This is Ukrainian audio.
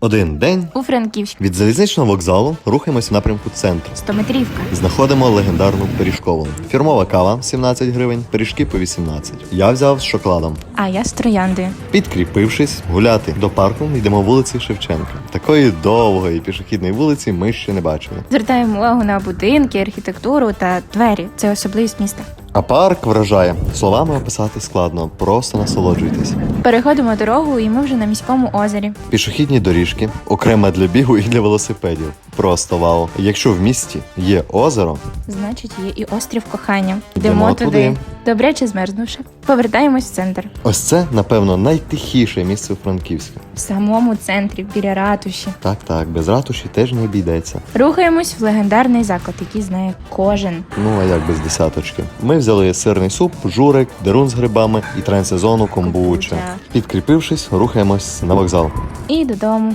Один день У Франківську. від залізничного вокзалу рухаємось в напрямку центру. Стометрівка. Знаходимо легендарну пиріжкову. Фірмова кава 17 гривень, пиріжки по 18. Я взяв з шоколадом. А я з трояндою. Підкріпившись, гуляти до парку йдемо вулиці Шевченка. Такої довгої пішохідної вулиці ми ще не бачили. Звертаємо увагу на будинки, архітектуру та двері. Це особливість міста. А парк вражає. Словами описати складно, просто насолоджуйтесь. Переходимо дорогу, і ми вже на міському озері. Пішохідні доріжки, окремо для бігу і для велосипедів. Просто вау. Якщо в місті є озеро, Значить, є і острів кохання. Йдемо туди. Добряче змерзнувши. Повертаємось в центр. ось це, напевно, найтихіше місце у Франківську. В самому центрі, біля ратуші. Так, так, без ратуші теж не обійдеться. Рухаємось в легендарний заклад, який знає кожен. Ну а як без десяточки? Ми взяли сирний суп, журик, дерун з грибами і трансезону комбуча. Підкріпившись, рухаємось на вокзал. І додому.